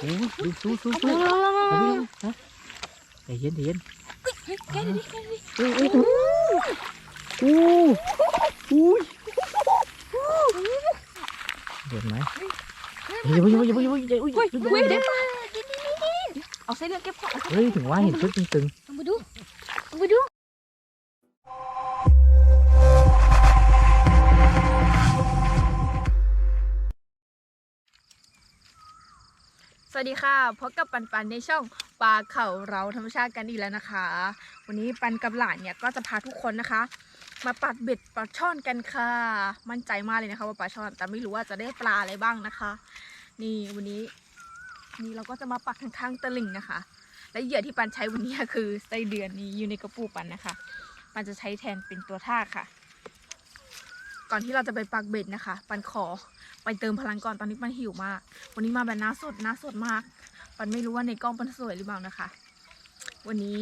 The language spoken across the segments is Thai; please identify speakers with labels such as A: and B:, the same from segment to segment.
A: โอ้ยดูสู้สู้
B: ล
A: สู้
B: งลงลงลง
A: เอา
B: ล
A: ดิ
B: ง
A: ฮะใจเย็นใจเย็น
B: เฮ้ยแกดูดิแกดูดิ
A: โอ้โหโอ้โหเดือดไหมอย่าเพิ่งอย่าเพิ่งอย่าเพิ่งอย่าเพิ่งอย่าเพิ่ง
B: เฮ้ย
A: อย่า
B: เฮ้ย
A: เพิ่ง
B: เดี๋ยวเอาเส้นเลือดเก็บก่อน
A: เฮ้ยถึงว่าเห็นชุดตึง
B: ลงไปดูลงไปดู สวัสดีค่ะพบกับปันปันในช่องปลาเข่าเราธรรมชาติกันอีกแล้วนะคะ วันนี้ปันกับหลานเนี่ยก็จะพาทุกคนนะคะ มาปัดเบ็ดปลาช่อนกันค่ะ มั่นใจมากเลยนะคะ ว่าปลาช่อนแต่ไม่รู้ว่าจะได้ปลาอะไรบ้างนะคะ นี่วันนี้ นี่เราก็จะมาปักข้างๆตะลิ่งนะคะ และเหยื่อที่ปันใช้วันนี้คือไส้เดือนนี้อยู่ในกระปุกปันนะคะ ปันจะใช้แทนเป็นตัวท่าค่ะ ก่อนที่เราจะไปปักเบ็ดนะคะ ปันขอ ไปเติมพลังก่อนตอนนี้ปันหิวมาก วันนี้มาแบบหน้าสดหน้าสดมาก ปันไม่รู้ว่าในกล้องปันสวยหรือเปล่านะคะ วันนี้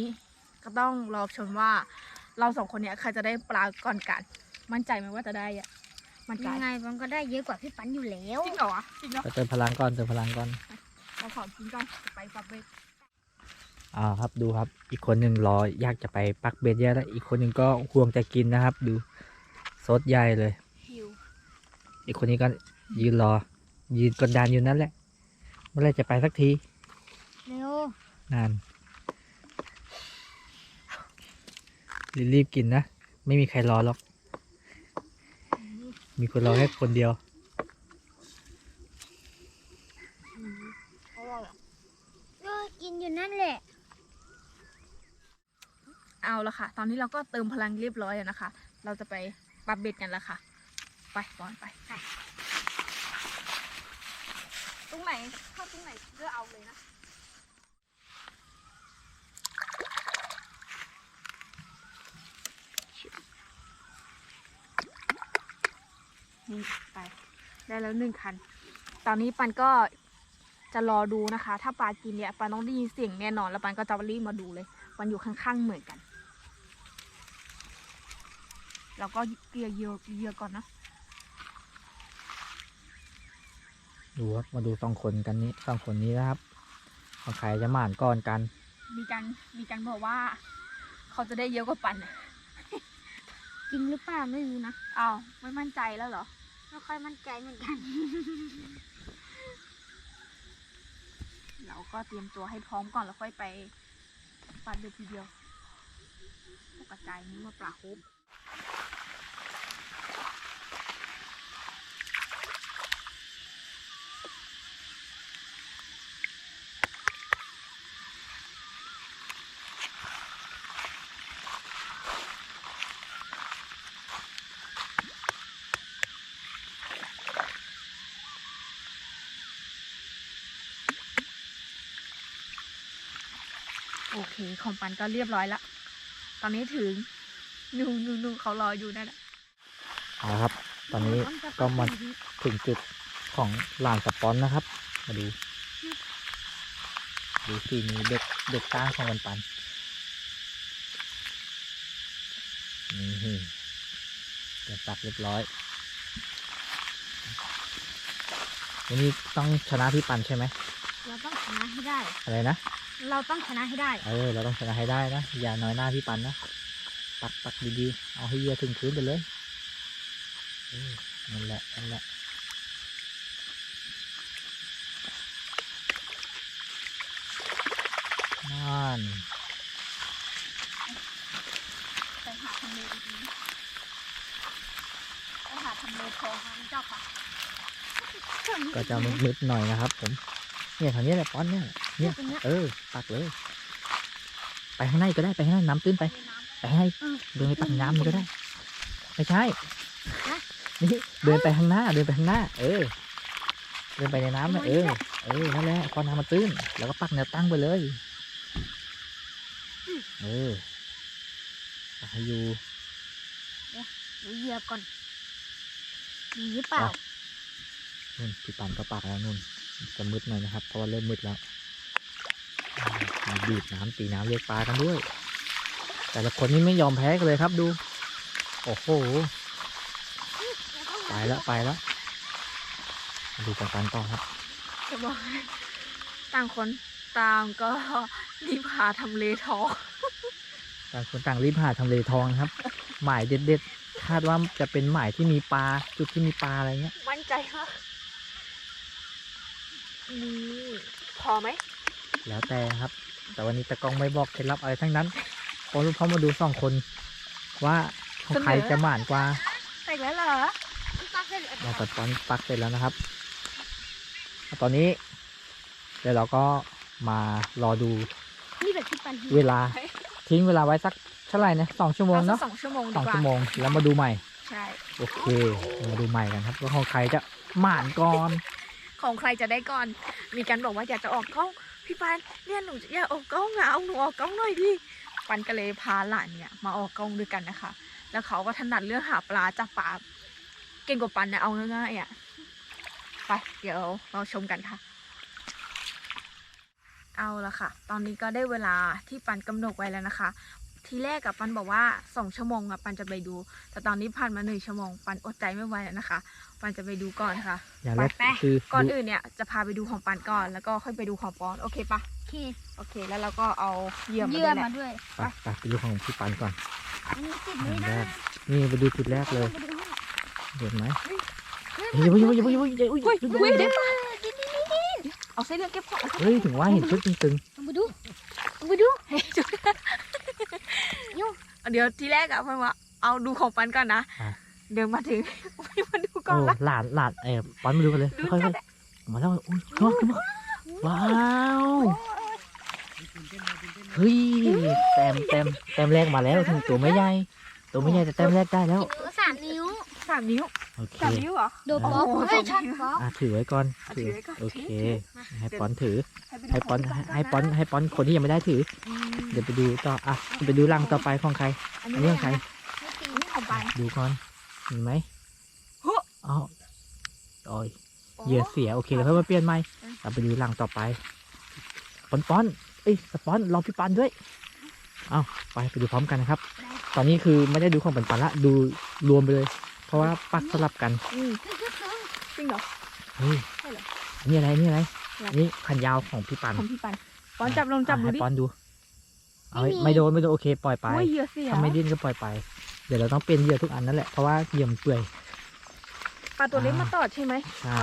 B: ก็ต้องรอชมว่าเราสองคนเนี่ยใครจะได้ปลาก่อนกัน มั่นใจไหมว่าจะได้อะมั่นใจ
C: ยังไงมันก็ได้เยอะกว่าพี่ปันอยู่แล้ว
B: จริงเหรอวะจริงเหรอ
A: ๆไปเติมพลังก่อนเติมพลังก่อน
B: เราขอกินก่อนจะไปปักเบ็ด
A: อ่าครับดูครับ อีกคนหนึ่งรออยากจะไปปักเบ็ดแย่แล้วอีกคนหนึ่งก็ห่วงจะกินนะครับ ดูซดใหญ่เลย
B: หิว
A: อีกคนนี้ก็ ยืนรอ ยืนกดดันอยู่นั่นแหละ เมื่อไหรจะไปสักที
C: เร็ว นา
A: น รีบๆกินนะ ไม่มีใครรอหรอก มีคนรอแค่คนเดียว
C: เออกินอยู่นั่นแหละ
B: เอาละค่ะ ตอนนี้เราก็เติมพลังเรียบร้อยแล้วนะคะ เราจะไปปักเบ็ดกันแล้วค่ะ ไปก่อนไป ตรงไหนเข้าตรงไหนเลือกเอาเลยนะนี่ไป ได้แล้วหนึ่งคัน ตอนนี้ปันก็จะรอดูนะคะ ถ้าปลากินเนี่ยปันต้องได้ยินเสียงแน่นอน แล้วปันก็จะรีบมาดูเลย ปันอยู่ข้างๆเหมือนกัน แล้วก็เกลียเยื่อเยื่อก่อนนะ
A: ดูครับมาดูสองคนกันนี้สองคนนี้นะครับของใครจะหมานก่อนกัน
B: มีการมีการบอกว่า เขาจะได้เยอะกว่าปันน่ะ
C: จริงหรือเปล่าไม่รู้นะ
B: อ้าวไม่มั่นใจแล้วเหรอ
C: ไม่ค่อยมั่นใจเหมือนกัน
B: เราก็เตรียมตัวให้พร้อมก่อนแล้วค่อยไปปันเดือทีเดียวตกกระจายนี้มาปลาคุบ โอเค ของปันก็เรียบร้อยละตอนนี้ถึงนูนูนูเขารออยู่นั่นแหละ
A: เอาละครับ ตอนนี้ก็มาถึงจุดของลานสปอนนะครับ มาดู ดูสีมือเด็กเด็กก้างของวันปันนี่เดี๋ยวตักเรียบร้อยวันนี้ต้องชนะพี่ปันใช่ไหม
C: เราต้องชนะให้ได้
A: อะไรนะ
C: เราต้องชนะให้ได้
A: เออ เราต้องชนะให้ได้นะ อย่าน้อยหน้าพี่ปันนะตักตักดีๆ เอาให้เยียถึงพื้นไปเลยเออนั่นแหละนั่นแหละนั่น
B: ไปหาทำเลดีๆไปหาทำเลทองมาเจ้าค่ะ
A: ก็จะมืดๆหน่อยนะครับผม เนี่ยทางนี้แหละป้อนเนี่ยเนี่ย
C: ตรงเนี้ย
A: เออตักเลย ไปข้างในก็ได้ไปข้างในน้ำตื้นไปไปข้างใน
C: เออ
A: เดินไปตักน้ำมันก็ได้ ไม่ใช่
C: ฮะ
A: นี่เดินไปข้างหน้าเดินไปข้างหน้า เออ เดินไปในน้ำนะเออเออนั่นแหละพอน้ำมันตื้น แล้วก็ปักแนวตั้งไปเลย เออปักให้อยู่
C: ดูเหยียบก่อนมีหรือเปล่า
A: นู่นพี่ปันก็ปักแล้วนู่น จะมืดหน่อยนะครับ เพราะว่าเริ่มมืดแล้วอ่ามีบีบน้ำตีน้ำเรียกปลากันด้วย แต่ละคนนี่ไม่ยอมแพ้กันเลยครับดู โอ้โห ไปแล้วไปแล้วมาดูกันกันต่อครับ
B: จะบอกให้ต่างคนต่างก็รีบหาทำเลทอง
A: ต่างคนต่างรีบหาทำเลทองนะครับ หมายเด็ดๆ คาดว่าจะเป็นหมายที่มีปลาจุดที่มีปลาอะไรเงี้ย
B: มั่นใจมาก นี่พอไหม
A: แล้วแต่ครับ แต่วันนี้ตะกล้องไม่บอกเคล็ดลับอะไรทั้งนั้นเพราะเขามาดูสองคน ว่าของใครจะหมานกว่า
B: เสร็จแล้วเหรอ
C: ปักเสร็จแล้ว
A: เราตัดตอนปักเสร็จแล้วนะครับ ตอนนี้เดี๋ยวเราก็มารอดู
C: นี่แบบที่ปัน
A: เวลาทิ้งเวลาไว้สักเท่าไหร่นะสองชั่วโมง
B: เอาสั
A: เนาะ
B: กสองชั่วโมง
A: ส
B: ดี
A: อง
B: กว่า
A: ชั่วโมงแล้วมาดูใหม่
B: ใช่
A: โอเค มาดูใหม่กันครับว่าของใครจะหมานก่อน
B: ของใครจะได้ก่อน มีการบอกว่าอยากจะออกกล้องพี่ปานเนี่ยหนูอยากออกกล้องอะเอาหนูออกกล้องหน่อยดิปันก็เลยพาหลานเนี่ยมาออกกล้องด้วยกันนะคะ แล้วเขาก็ถนัดเรื่องหาปลาจับปลาเก่งกว่าปันนะเอาง่ายๆอะไปเดี๋ยวเราชมกันค่ะ เอาละค่ะ ตอนนี้ก็ได้เวลาที่ปันกำหนดไว้แล้วนะคะ ทีแรกกับปันบอกว่าสองชั่วโมงอะปันจะไปดู แต่ตอนนี้ผ่านมาหนึ่งชั่วโมงปันอดใจไม่ไหวแล้วนะคะ ปันจะไปดูก่อนค่ะ
A: อย่างแรก
B: ไป
A: คือ
B: ก่อน
A: ดู
B: อื่นเนี่ยจะพาไปดูของปันก่อนแล้วก็ค่อยไปดูของปอนโอเคปะ
C: โอเค
B: โอเค แล้วเราก็เอาเหยื่อมา
C: เยื่
B: ด้
C: อ
B: วยแห
C: มา
B: ละ
C: ด้วย
A: ไปไปไปดูของพี่ปันก่อน
C: อันนี้ติด
A: อั
C: ไม่
A: นแร
C: ได้
A: กนี่ไปดูจุดแรกเลย
C: มาดูให้
A: เห็นไหม
C: เฮ้ย
A: เฮ้ยอย่าเพิ่งอย่าเพิ่งอย่าเพิ่งอย่าเพิ่งอย่าเพิ่ง
B: อุ้ย
A: อย่า
B: อุ้ย
A: เพิ่ง
B: เดี๋ยวเอาเส้นเลือดเก็บของ
A: เฮ้ยถึงว่าเห็นชุดตึง
C: เอามาดูเอามาดู
B: เฮ้ยจุด เดี๋ยวทีแรกอะเพื่อนว่าเอาดูของปันก่อนนะเดี๋ยวมาถึง ไม่มาดู
A: ๆ
B: ก่อ
A: โอ้
B: นละ
A: หลานหลานเออปันมาดูกันเลย
B: ดู
A: ค่อย
B: จัด
A: ๆมาแล้วอุ้ยขึ้นมาขึ้นมาว้าวเฮ้ยแต้มแต้มแต้มแรกมาแล้วถึงตัวไม่ใหญ่ตัวไม่ใหญ่แต่แต้มแรกได้แล้ว
C: สามนิ้ว
B: สามนิ้ว
A: โอเค
B: สามนิ้วเหรอ
C: โดบล็อก
B: โอ้โห
C: เฮ้ย
B: ส
C: ชั
B: อ
C: ด
B: งนิ้ว
C: บล็อก
A: อะถือไว้ก่อน
B: อะ
A: ถือ
B: ถือไว้ก่อน
A: โอเค
B: ถือ
A: ให้ปอนถือ
B: ไปดู
A: ให้ปอน
B: ขง
A: ให้ปอนให้ปอนคนที่ยังไม่ได้ถือ
B: อืม
A: เดี๋ยวไปดูต่ออะไปดูรังต่อไปของใคร
B: อัน
A: อัน
B: นี้
A: นี้ของใคร
B: อันนี้ของปัน
A: ดูก่อนเห็นไหม
B: เฮ้อ
A: อ๋อโอ้ยเหยื่อเสียโอเคแล้วค่อยมาเปลี่ยนใหม่
B: อืม
A: เราไปดูรังต่อไปปอนปอนเอ้ยสปอนรอพี่ปันด้วยเอาไปไปดูพร้อมกันนะครับ ตอนนี้คือไม่ได้ดูของปันปันละดูรวมไปเลย เพราะว่าปักสลับกัน
B: อืมจริงเหรอ
A: เฮ้ย
B: ใช่เหรอ
A: นี่อะไรนี่อะไร
B: อะไร
A: นี่ขันยาวของพี่ปัน
B: ของพี่ปันปอนจับลองจับดู
A: ให้
B: ดิ
A: ปอนดู เอาไม่โดนไม่โดนโอเคปล่อยไป
B: โอ้ยเหยื่อเสีย
A: ถ้าไม่ดิ้นก็ปล่อยไป เดี๋ยวเราต้องเปลี่ยนเหยื่อทุกอันนั่นแหละ เพราะว่าเหยื่อมันเปื่อย
B: ปลาตัวเล็กมาตอดใช่ไหม
A: ใช่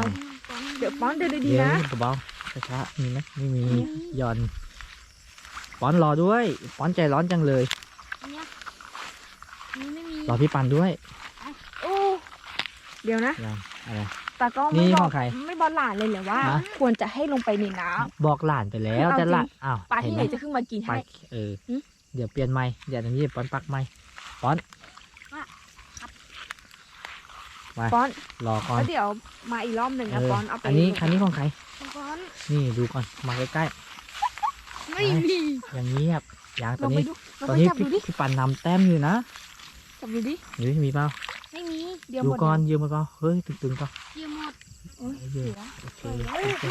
B: เดี๋ยวป้อนเดินดี
A: เดี๋ยว
B: ๆนะ
A: เบาๆช้าๆมีไหมไม่มี
B: มี
A: หย่อนป้อนรอด้วยป้อนใจร้อนจังเลย
C: อันเนี้ยอันนี้ไม่มี
A: รอพี่ปันด้วย
B: โอ้เดี๋ยวนะ
A: ยังอะไร
B: ตากล้อง
A: นี่
B: ไม่บ
A: ข
B: อ
A: อกงใคร
B: ไม่บอกหลานเลยเหรอว่า
A: ฮะ
B: ควรจะให้ลงไปในน้
A: บอกหลานไปแล้ว
B: เอา
A: แต่หลาน
B: จริง
A: อ้าวำ
B: ปลา
A: เห็น
B: ที่
A: ไห
B: ไห
A: ม
B: นจะขึ้นมากิน
A: ไป
B: ให้
A: เออ
B: หึ
A: เดี๋ยวเปลี่ยนไม้เดี๋ยวอันนี้ป้อนปักไม้ป้อน
B: ป้อน
A: รอก่อน
B: แล้วเดี๋ยวมาอีกรอบหนึ่ง
A: เอ
B: นะ
A: อ
B: ป้อนเอาไป
A: อันนี้คันนี้ของใคร
C: ก้อน
A: นี่ดูก่อนมาใกล้
C: ไม่มี
A: ๆอย่างเงียบอย่างต
B: ล
A: อ
B: อนงไป
A: นี้
B: ดูลอง
A: ตอน
B: ไป
A: นี้
B: จับ
A: พี่
B: ดูดิ
A: พี่ปันนำแต้มอยู่นะ
B: จับดูดิ
A: หรือมีเปล่า
C: ไม่มี
B: เดี๋ยว
A: ดู
B: หมด
A: ก่อน
B: เดี๋ยว
A: ยืมมาเปล่าเฮ้ยตึงๆเปล่า
C: เยี่ยมหมด
B: โอ้ย
A: เย
B: เสี
A: อะ
B: ย
A: โอเคโอเค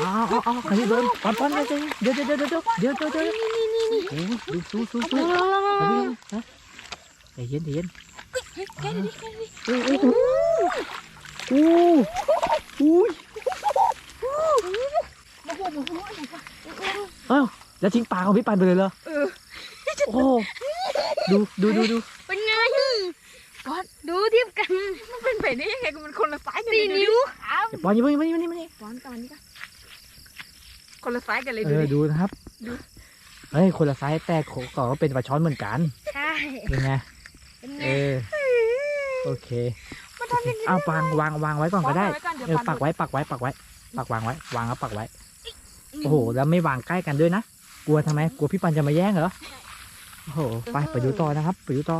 A: อ้าวอ้าวอ้าวใครโดนปอนปอนเดี๋ยวเดี๋ยวเดี๋ยวเดี๋ยวเดี๋ยวเดี๋ยวเดี๋ยวเดี๋ยวโอ้ยดูสู้สู้สู้เดี๋ยวนะใจเย็นใจเย็น
B: แกดูดิแกดูดิ
A: โอ้โหโอ้โหอุ้ย
B: โอ้โหโอ้โห
A: เอ้าแล้วทิ้งปลาของพี่ปันไปเลยเหรอ
B: เออ
A: โอ้ดูดูดูดู
C: เป็นไง
B: ป้อน
C: ดูเทียบกัน
B: มันเป็นไปได้ยังไงมันคนละไซส์กันเล
C: สี่
B: ยดูดิ
C: นิ้วครับ
A: เดี๋ยวปอนอยังไม่ยังไม่ยังไม่
B: ป้อนตอนนี้ก็คนละไซส์กันเลย
A: เอ
B: ดู
A: อ
B: ดิ
A: ดูนะครับ
B: ดู
A: เฮ้ยคนละไซส์แต่ของก็เป็นปลาช้อนเหมือนกัน
C: ใช่
A: เป็นไง
C: เป็นไง
A: เออโอเค
B: มันทำยังไง
A: เอาวางวางวางไว้ก่อนก็ได้
B: ป้อนว้ก่อนเดี๋ยว
A: เออ
B: ป้อน
A: ปักไว้ปักไว้ปักไว้ ปักวางไว้ วางแล้วปักไว้ โอ้โหแล้วไม่วางใกล้กันด้วยนะ กลัวทำไม กลัวพี่ปันจะมาแย่งเหรอ โอ้โห ไปไปดูต่อนะครับ ไปดูต่อ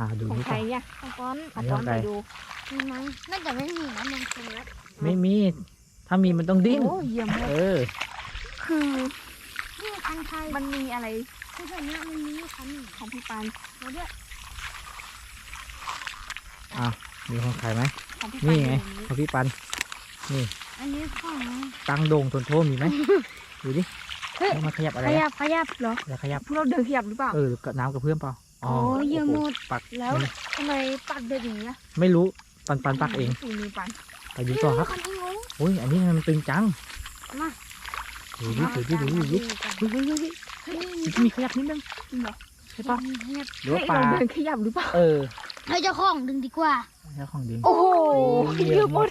A: อ่าดู
B: ของ
A: นี่
B: ใคร
A: ต่อ
B: เนี่ย
C: ของก้อน
B: เอาป้อนไปดู
C: มีไหมน่าจะไม่มีนะมันคือแล้ว
A: ไม่มี ถ้ามีมันต้องดิ้น
B: โอ้เยี่ยมมาก
A: เออ
B: คือ
C: นี่คันไทย
B: มันมีอะไร
C: คือแถวเนี้ยมันมีคันหนึ่ง
B: ของพี่ปาน
C: แล้วด้วย
A: มีของใครไหม
B: ของพี่ปาน
A: นี่ไง
B: อยู่
A: ของพี่ปัน
C: อันนี้ของ
A: ตั้งโด่งทนโทษมีไหม ดูดิแล้วมาขยับอะไร
C: ข
A: อะ
C: ยับขยับเหรอ
A: แล้วขยับ
B: พวกเราเดินขยับหรือเปล่า
A: เออกับน้ำกับเพื่อนเปล่า
C: โอ้ยเยี่ยม
A: โโห
C: มด
A: ปัก
C: แล้ว
A: มัน
C: ทำไมปักเด็ดอย่างนี้ล่ะ
A: ไม่รู้ปันปันปักเอง
B: ฝีมือปัน
A: ไปดูต่อครับ
C: คันที่งง
A: โอ้ยอันนี้มันตึงจัง
C: มา
A: ดูดิดูดิดูดิดูดิเฮ้ยเฮ้ยเฮ้ยเฮ้ยมันมีขยับนิดนึง
B: จริงเหรอ
A: ใช่ปะ
C: มีเห็บ
A: หรือว่า
B: ให้
A: ปลา
B: เราเดินขยับหรือเปล่า
A: เออ
C: ให้เจ้าของดึงดีกว่า
A: เจ้าของดิน
B: โอ้โห
A: เห
B: เห
A: ยื่
B: ยื่
A: อ
B: อ
A: ห
B: ห
A: ม
B: ม
A: ด
B: ด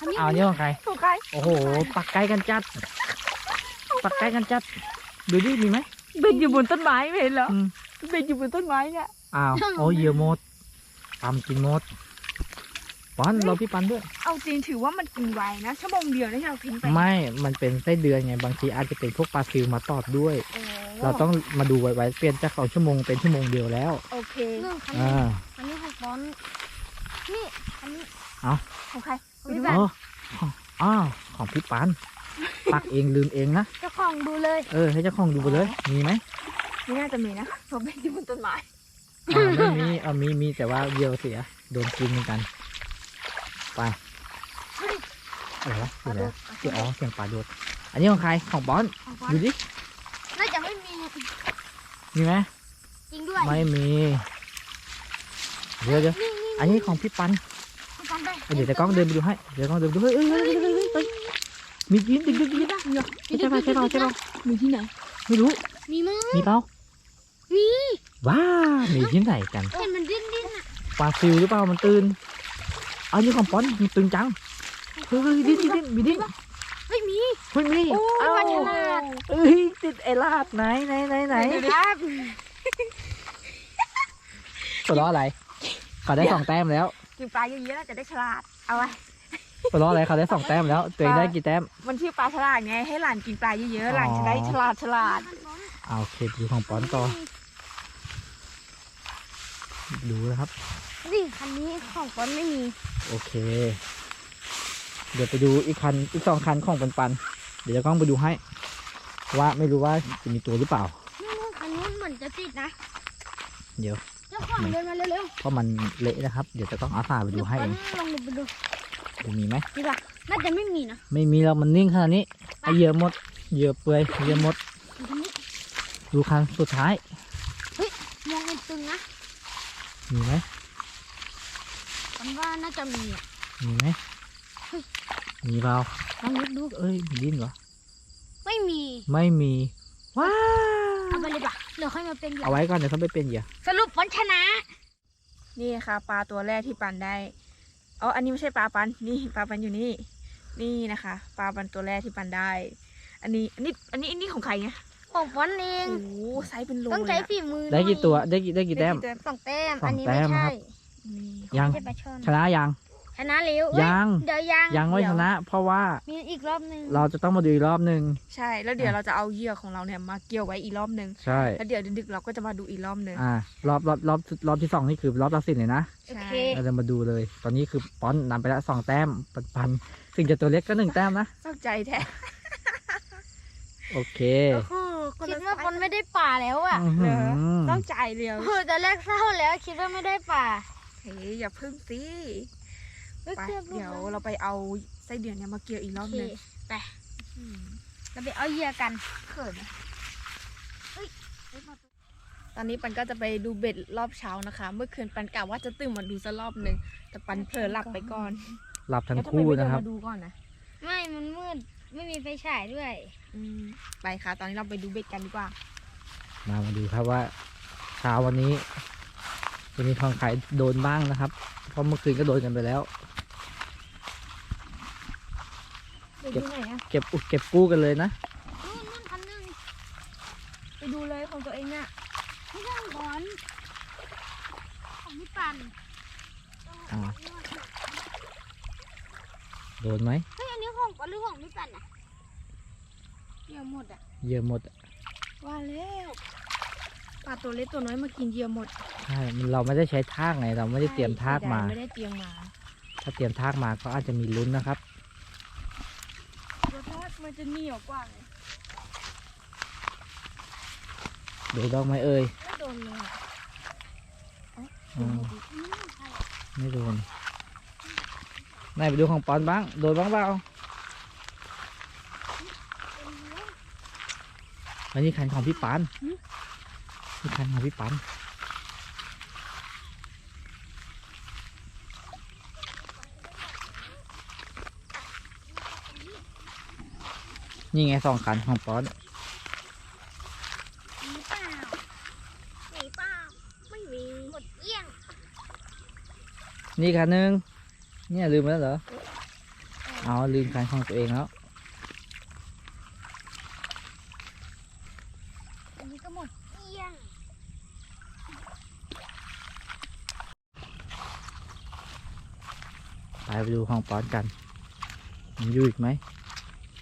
C: อันนี้
A: เอาเนี่ยของใคร
B: ถูกใคร
A: โอ้โหปักใกล้กันจัดปักใกล้กันจัดดูดิมีไหม
B: เบ็ดอยู่บนต้นไม้ไม่เห็นเหรอ
A: อื ม
B: เบ็ดอยู่บนต้นไม้เนี่ย
A: อ้าวโอ้เหยื่อหมดตามกินหมดปันเราพี่ปันด้วย
B: เอาจริงถือว่ามันกินไวนะชั่วโมงเดียวนะที่เราทิ้งไป
A: ไม่ มันเป็นไส้เดือนไงบางทีอาจจะเป็นพวกปลาซิวมาตอดด้วย
B: โอ้
A: เราต้องมาดูไว้ๆเปลี่ยนจากสองชั่วโมงเป็นชั่วโมงเดียวแล้ว
B: โอเค
C: เรื่องคัน
A: อ่า
C: นี้อันนี้ของบอลนี่อันนี้
B: ของใคร
C: ของพี่
B: ไป
C: ปั
B: ดู
C: น
A: อ๋ออ้าวของพี่ปัน ปักเองลืมเองนะ
C: เจ้าของดูเลย
A: เออ ให้เจ้าของดูไปเลย มีไหม
B: ไม่น่าจะมีนะเพราะเบ็ดอยู่บนต้นไม้
A: อ่าไม่มีเอามีมีแต่ว่าเหยื่อเสีย โดนกินเหมือนกัน ไปอะไรวะ
B: ปลา
A: เสียง
B: โด
A: อะไร
B: ด
A: เสียงอ๋อเสียงปลาโดดอันนี้ของใครของบอล
C: ของบอล
A: ดูดิ
C: น่าจะไม่มี
A: มีไหม
C: จริงด้วย
A: ไม่มีเดี๋ยวเดี๋ยว
C: นี่นี่
A: อันนี้ของพี่ปัน
C: พี่ปันไป
A: เดี๋ยวแต่กล้องเดินไปดูให้เดี๋ยวกล้องเดินไปดูเฮ้ยเฮ้ยเฮ้ยเฮ้ยเฮ้ยเฮ้ยมีกินดึงดึงดึงดึงใช่ป่ะใช่ป่ะใช่ป่ะ
B: มีที่ไหน
A: ไม่รู้
C: มีมั้ย
A: มีเปล่า
C: มี
A: ว้ามีที่ไหนกัน
C: เห็นมันดิ้นดิ้นอะ
A: ปลาซิวหรือเปล่ามันตื่นอันนี้ของป้อนมันตึงจังเฮ้ยเฮ้ยดิ้นดิ้นดิ้นมีดิ้น
C: ไม่มี
A: เฮ้ยมี
B: โอ้
A: เอ้า
B: ปลาฉลาด
A: เอ้ยติดไอ้ลาดไหนไหนไหนไหน
C: ครับ
A: หัวเราะอะไรเขาได้สองแต้มแล้ว
B: กินปลาเยอะๆน่าจะได้ฉลาดเอาไว้
A: หัวเราะอะไรเขาได้สองแต้มแล้วตัวเองได้กี่แต้ม
B: มันชื่อปลาฉลาดไงให้หลานกินปลาเยอะๆหลานจะได้ฉลาดฉลาด
A: อ่าโอเคดูของป้อนต่อ ดูนะครับ
C: นี่คันนี้ของบอลไม่มี
A: โอเค เดี๋ยวไปดูอีกคันอีกสองคันของปันปัน เดี๋ยวจะกล้องไปดูให้ ว่าไม่รู้ว่าจะมีตัวหรือเปล่า
C: นู่นๆคันนู้นเหมือนจะติดนะ
A: เดี๋ยว
C: เจ้าของเดินมาเร็ว
A: เพราะมันเละนะครับ เดี๋ยวจะต้องอาสาไป
C: ๆ
A: ดูให้เอง
C: ลองดูไปดู
A: ดูมีไหม
C: ดีกว่าน่าจะไม่มีนะ
A: ไม่มีแล้วมันนิ่งขนาดนี้ไอเหยื่อหมด เหยื่อเปื่อยเหยื่อหมด
C: อยู่ตรงนี้
A: ดูคันสุดท้าย
C: มองเป็นตึงนะ
A: มีไหม
C: ผมว่าน่าจะมีอะ
A: มีไหมมีเปล่า
C: ลองนึกดู
A: เอ้ยมีดิ้นเหรอ
C: ไม่มี
A: ไม่มี ว้า
C: เอาไปเลยป่ะเดี๋ยวค่อยมาเป็นเหยื่
A: เอา
C: อ
A: ไว้ก่อนเดี๋ยวเขาไปเป็นเหยื่อ
C: สรุปบอลชนะ
B: นี่ค่ะ ปลาตัวแรกที่ปันได้อ๋ออันนี้ไม่ใช่ปลาปัน นี่ปลาปันอยู่นี่ นี่นะคะ ปลาปันตัวแรกที่ปันได้ อันนี้อันนี้อันนี้อันนี้ของใครเนี่ย
C: ของบอลเอง
B: โอ้โหไซส์เป็นโล
C: ต้อง
B: เล
C: ใช้
B: ยอะ
C: ฝีมือ
A: ได้กี่
C: หน่อย
A: ตัวได้กี่ได้กี่แต้ม
B: ได้
C: สองแต้ม
A: สอง
C: อันนี้
A: แต้
C: ไม่
A: มครั
C: ใช่
A: บ
B: นี่
A: ยัง
C: ไม่ใช่ปลาช่อน
A: ชนะยัง
C: ชนะเร็วเอ้
A: ยัง
C: เดี๋ยวยัง
A: ยังไม่ชนะ เพราะว่า
C: มีอีกรอบหนึง
A: เราจะต้องมาดูอีกรอบหนึ่ง
B: ใช่ แล้วเดี๋ยวเราจะเอาเหยื่อของเราเนี่ยมาเกี่ยวไว้อีกรอบหนึ่ง
A: ใช่
B: แล้วเดี๋ยวดึกๆเราก็จะมาดูอีกรอบหนึ่ง
A: อ่ารอบรอบรอบรอบที่สองนี่คือรอบตัดสินเลยนะ
C: โอ
B: ใช่
C: เค
A: เราจะมาดูเลย ตอนนี้คือป้อนนำไปแล้วสองแต้มปันปันถึงจะตัวเล็กก็หนึ่งแต้มนะ
B: เศร้าใจแท้
A: โอเค
B: โอ้โห คน
C: คิด
B: ละ
C: ว่าบอลไม่ได้ป่าแล้วอะ
A: อื้อหือ
B: เศร้าใจเดียว
C: โอ้โหแต่แรกเศร้าแล้วคิดว่าไม่ได้ป่า
B: เฮ้ยอย่าพึ่งสิ
C: เฮ้ย
B: ไป
C: เกือบ
B: เดี๋ยวเราไปเอาไส้เดือนเนี่ยมาเกี่ยวอีกร
C: โอ
B: อบ
C: เค
B: หนึ่ง
C: ไปเราไปเอาเหยื่อกัน
B: เขินอะตอนนี้ปันก็จะไปดูเบ็ดรอบเช้านะคะ เมื่อคืนปันกะว่าจะตื่นมาดูสักรอบหนึ่งแต่ปันเผลอหลับไปก่อน
A: หลับทั้ง
B: แล้วทำไม
A: คู่
B: ไม่เดิน
A: นะครับ
B: มาดูก่อนนะ
C: ไม่มันมืด ไม่มีไฟฉายด้วย
B: อืมไปค่ะ ตอนนี้เราไปดูเบ็ดกันดีกว่า
A: มามาดูครับว่าเช้าวันนี้ จะมีของใครโดนบ้างนะครับ เพราะเมื่อคืนก็โดนกันไปแล้ว
B: ไปดูไหนอะ
A: เก็บอุดเก็บกู้กันเลยนะ
C: นู่นนู่นคันหนึง
B: ไปดูเลยของตัวเองเนี่ย
C: ไม่ใช่ของบอลของพี่ปัน
A: อ่าโดนไหม
C: ลหรือของพี่ปันอะเหยื่อหมดอะ
A: เหยื่อหมด
B: ว่าแล้วปลาตัวเล็กตัวน้อยมากินเหยื่อหมด
A: ใช่มันเราไม่ได้ใช้ทากไง เราไม่ได้เตรียมทากมา
B: ใช่ไม่ได้เตรียมมา
A: ถ้าเตรียมทากมาก็อาจจะมีลุ้นนะครับ
B: ตัวทอดมันจะเหนียวกว่าไง
A: โดนบ้างไหมเอ่ย
B: ไม่โดนเลยอะ
A: อืม
C: อืมใช่
A: ไม่โดนไหนไปดูของปอนบ้าง โดนบ้างเปล่า อันนี้คันของพี่ปันนี่คันของพี่ปันนี่ไงสองคันของป๊อต
C: มีเปล่า
B: มีเปล่าไม่มี
C: หมดเกลี้ยง
A: นี่คันหนึงเนี่ยลืมไปแล้วเหรอเอาลืมคันของตัวเองแล้ว
C: นนี้ก็หมดเกลี้ยง
A: ไปไปดูของป๊อตกันมันอยู่อีกไหม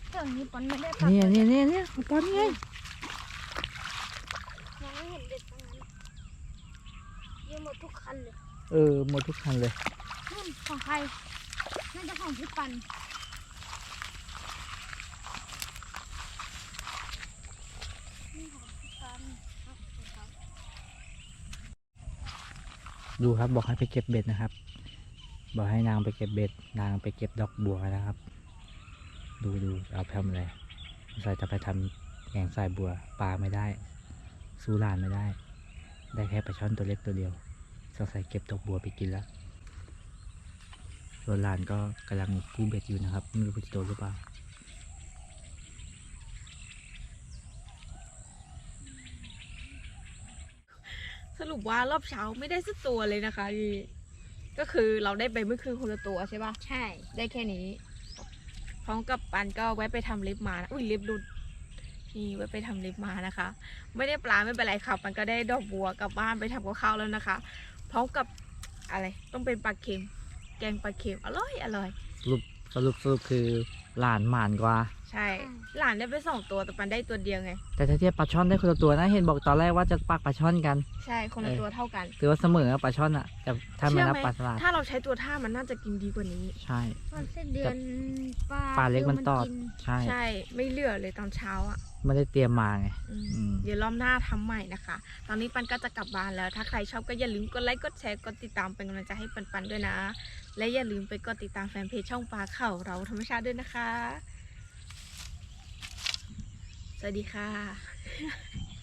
C: เครื่องนี้ปอนไม่ได้ปัก
A: เนี่ยเนี่ยเนี่ยเนี่ยของป๊อตไง
C: ยังไม่เห็นเด็ดตรงนั้นเยอะหมดทุกคันเลย
A: เออหมดทุกคันเลย
C: นู่นของใครน่าจะของพี่ปันนี่ของพี่ปันครับของเขา
A: ดูครับบอกให้ไปเก็บเบ็ดนะครับ บอกให้นางไปเก็บเบ็ด นางไปเก็บดอกบัวนะครับ ดูดูเอาทำอะไรใส่จะไปทำแกงใส่บัวปลาไม่ได้สู้หลานไม่ได้ ได้แค่ปลาช่อนตัวเล็กตัวเดียวสงสัยเก็บดอกบัวไปกินแล้วส่วนหลานก็กำลังกู้เบ็ดอยู่นะครับไม่รู้จะโดนหรือเปล่า
B: สรุปว่ารอบเช้าไม่ได้สักตัวเลยนะคะพี่ก็คือเราได้ไปเมื่อคืนคนละตัวใช่ปะ
C: ใช่
B: ได้แค่นี้ พร้อมกับปันก็แวะไปทำเล็บมานะอุ้ยเล็บหลุดนี่แวะไปทำเล็บมานะคะ ไม่ได้ปลาไม่เป็นไรค่ะปันก็ได้ดอกบัวกลับบ้านไปทำกับข้าวแล้วนะคะ พร้อมกับอะไรต้องเป็นปลาเค็ม แกงปลาเค็มอร่อยอร่อย
A: สรุปสรุปสรุปคือหลานหมานกว่า
B: ใช่ หลานได้ไปสองตัวแต่ปันได้ตัวเดียวไง
A: แต่ถ้าเทียบปลาช่อนได้คนละตัวนะเห็นบอกตอนแรกว่าจะปักปลาช่อนกัน
B: ใช่คนละ
A: เออ
B: ตัวเท่ากัน
A: ถือว่าเสมอกับปลาช่อนอะแต่ถ้าไม่
B: เชื่อ
A: นับ
B: ไหม
A: ปลาสลาด
B: ถ้าเราใช้ตัวท่ามันน่าจะกินดีกว่านี้
A: ใช่
C: ตอนสิ้นเดือนปลา
A: ปลาเล็กมันตอด
C: กิน
A: ใช่
B: ใช่ไม่เหลือเลยตอนเช้าอะ
A: ไม่ได้เตรียมมาไง
B: อืม
A: อืม
B: เดี๋ยวรอบหน้าทำใหม่นะคะ ตอนนี้ปันก็จะกลับบ้านแล้ว ถ้าใครชอบก็อย่าลืมกดไลค์กดแชร์กดติดตามเป็นกำลังใจให้ปันปันด้วยนะ และอย่าลืมไปกดติดตามแฟนเพจช่องปลาเข่าเราธรรมชาติด้วยนะคะ สวัสดีค่ะ